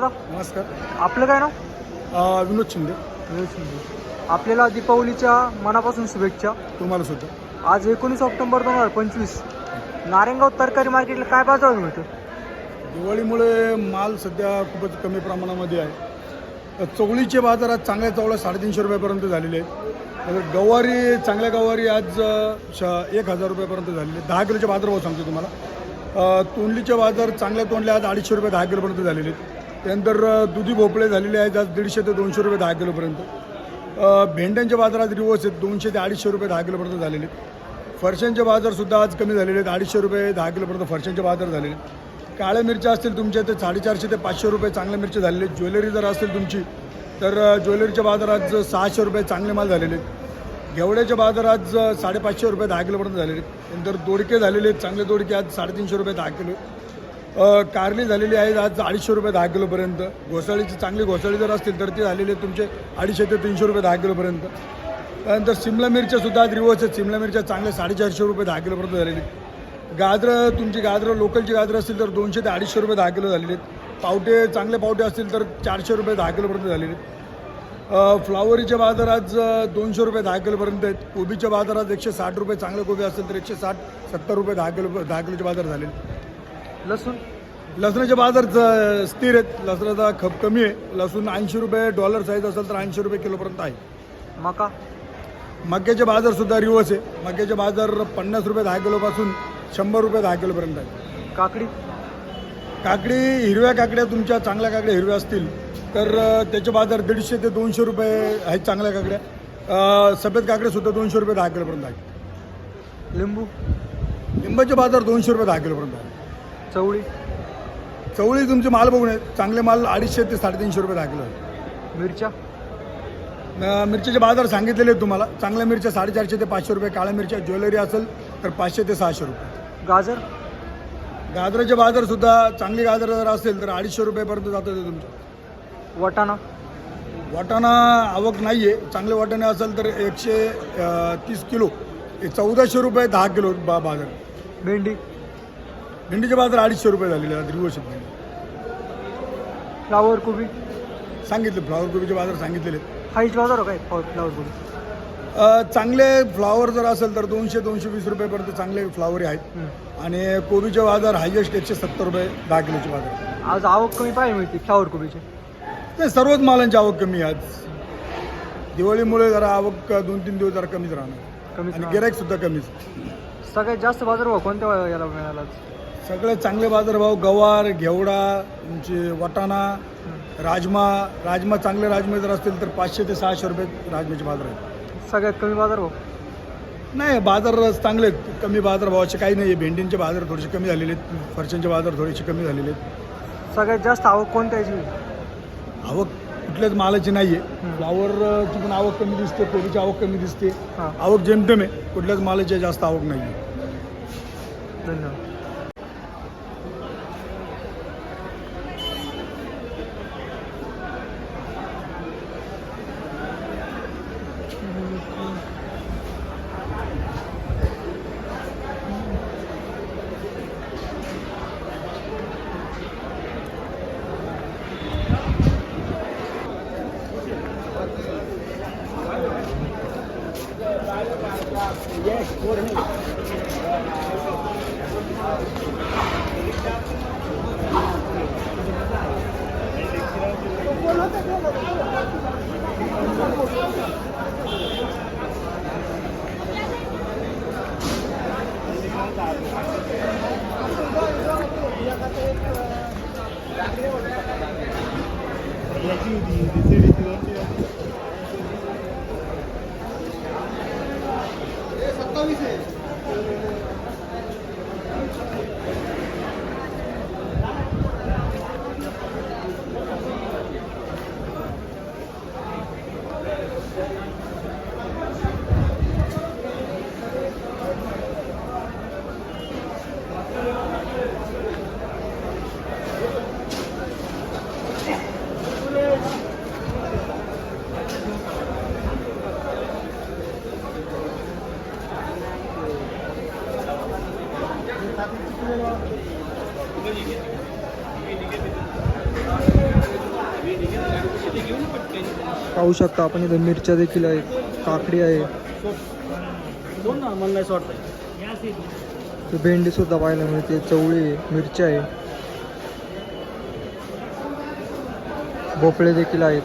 दादा. नमस्कार. आपलं काय नाव? अ, विनोद शिंदे. विनोद शिंदे. आपल्याला दीपावलीच्या मनापासून शुभेच्छा. तुम्हाला सुद्धा. आज एकोणीस ऑक्टोबर दोन हजार पंचवीस. नारायणगाव तरकारी मार्केटला काय बाजार मिळतो दिवाळीमुळे माल सध्या खूपच कमी प्रमाणामध्ये आहे. तर चवळीचे बाजार आज चांगल्या चवळ्या साडेतीनशे रुपयापर्यंत झालेले आहेत. गवारी चांगल्या गवारी आज अ, श एक हजार रुपयापर्यंत झालेले आहेत. दहा किलोचे बाजार भाव सांगतो तुम्हाला. अ, तोंडलीचे बाजार चांगल्या तोंडल्या आज अडीचशे रुपये दहा किलोपर्यंत झालेले आहेत. त्यानंतर दुधी भोपळे झालेले आहेत आज दीडशे ते दोनशे रुपये दहा किलोपर्यंत. भेंड्यांच्या बाजारात रिवर्स आहेत दोनशे ते अडीचशे रुपये दहा किलोपर्यंत झालेले फरशांचे बाजारसुद्धा आज कमी झालेले आहेत अडीचशे रुपये दहा किलोपर्यंत फरशांचे बाजार झालेले काळ्या मिरच्या असतील तुमच्या ते साडेचारशे ते पाचशे रुपये चांगल्या मिरच्या झालेले आहेत. ज्वेलरी जर असेल तुमची तर ज्वेलरीच्या बाजारात सहाशे रुपये चांगले माल झालेले आहेत. घेवड्याचे बाजारात साडेपाचशे रुपये दहा किलोपर्यंत झालेले आहेत. नंतर दोडके झालेले आहेत चांगले दोडके आज साडेतीनशे रुपये दहा किलो कारली झालेली आहे. आज अडीचशे रुपये दहा किलोपर्यंत. घोसाळीची चांगली घोसाळी जर असतील तर ती झालेली आहे तुमचे अडीचशे ते तीनशे रुपये दहा किलोपर्यंत. त्यानंतर सिमला मिरच्यासुद्धा आज रिवर्स आहेत. सिमला मिरच्या चांगल्या साडेचारशे रुपये दहा किलोपर्यंत झालेली गाजरं तुमची गाजरं लोकलची गाजरं असतील तर दोनशे ते अडीचशे रुपये दहा किलो झालेले आहेत. पावटे चांगले पावटे असतील तर चारशे रुपये दहा किलोपर्यंत झालेले आहेत. फ्लावरीचे बाजार आज दोनशे रुपये दहा किलोपर्यंत आहेत. कोबीच्या बाजारात एकशे साठ रुपये चांगले कोबी असेल तर एकशे साठ सत्तर रुपये दहा किलो दहा किलोचे बाजार झाले लसूण. लसणाचे बाजार ज- स्थिर आहेत. लसणाचा खप कमी आहे. लसूण ऐंशी रुपये डॉलर साईज असेल तर ऐंशी रुपये किलोपर्यंत आहे. मका? मक्याचे बाजार सुद्धा रिवर्स आहे. मक्याचे बाजार पन्नास रुपये दहा किलोपासून शंभर रुपये दहा किलोपर्यंत आहे. काकडी? काकडी हिरव्या काकड्या तुमच्या चांगल्या काकड्या हिरव्या असतील. तर अ, त्याचे बाजार दीडशे ते दोनशे रुपये आहेत चांगल्या काकड्या. अ, सफेद काकड्या सुद्धा दोनशे रुपये दहा किलोपर्यंत आहेत. लिंबू? लिंबाचे बाजार दोनशे रुपये दहा किलोपर्यंत आहे. चवळी. चवळी तुमचे माल बघून आहेत चांगले माल अडीचशे ते साडेतीनशे रुपये आहे मिरच्या? अ, मिरचीचे बाजार सांगितलेले आहेत तुम्हाला. चांगल्या मिरच्या साडेचारशे ते पाचशे रुपये काळ्या मिरच्या ज्वेलरी असेल तर पाचशे ते सहाशे रुपये. गाजर? गाजराचे बाजार सुद्धा चांगली गाजर जर असेल तर अडीचशे रुपयेपर्यंत जातं ते तुमचं. वाटाणा? वाटाणा आवक नाही आहे चांगले वाटाणे असेल तर एकशे अ, तीस किलो. हे चौदाशे रुपये दहा किलो बा बाजार. भेंडी? भेंडीचे बाजार अडीचशे रुपये झालेले आहेत रिवर्स फ्लावर कोबी? सांगितले फ्लावर कोबीचे बाजार सांगितलेले आहेत. हाईट बाजार हो काय फ्लावर कोबी? अ, चांगले फ्लावर जर असेल तर दोनशे दोनशे वीस रुपयेपर्यंत चांगले फ्लावर आहेत. आणि कोबीचे बाजार हायेस्ट एकशे सत्तर रुपये दहा किलोचे बाजार आज आवक कमी पाहिजे मिळते फ्लावर कोबीची. ते सर्वच मालांची आवक कमी आहे आज. दिवाळीमुळे जरा आवक दोन तीन दिवस जरा कमीच राहणार. कमीच आणि. गिराईक सुद्धा कमीच. सगळ्यात जास्त बाजार भाव कोणत्या याला मिळाला आज? सगळे चांगले बाजारभाव गवार घेवडा तुमचे वाटाणा राजमा राजमा चांगले राजमे जर असतील तर पाचशे ते सहाशे रुपये राजम्याचे बाजार आहेत. सगळ्यात कमी बाजार भाव नाही बाजार चांगले आहेत. कमी बाजारभावाचे काही नाही आहे भेंडींचे बाजार थोडेसे कमी झालेले आहेत. फरशांचे बाजार थोडेसे कमी झालेले आहेत. सगळ्यात जास्त आवक कोणत्या याची? आवक कुठल्याच मालाची नाही आहे फ्लावरची पण आवक कमी दिसते. कोबीची आवक कमी दिसते. हां. आवक जेमतेम आहे. कुठल्याच मालाची जास्त आवक नाही आहे धन्यवाद. Yes, what is it? Gracias. पाहू शकता आपण इथं मिरच्या देखील आहेत काकडी आहे. भेंडी सुद्धा पाहायला मिळते चवळी मिरच्या आहे. भोपळे देखील आहेत.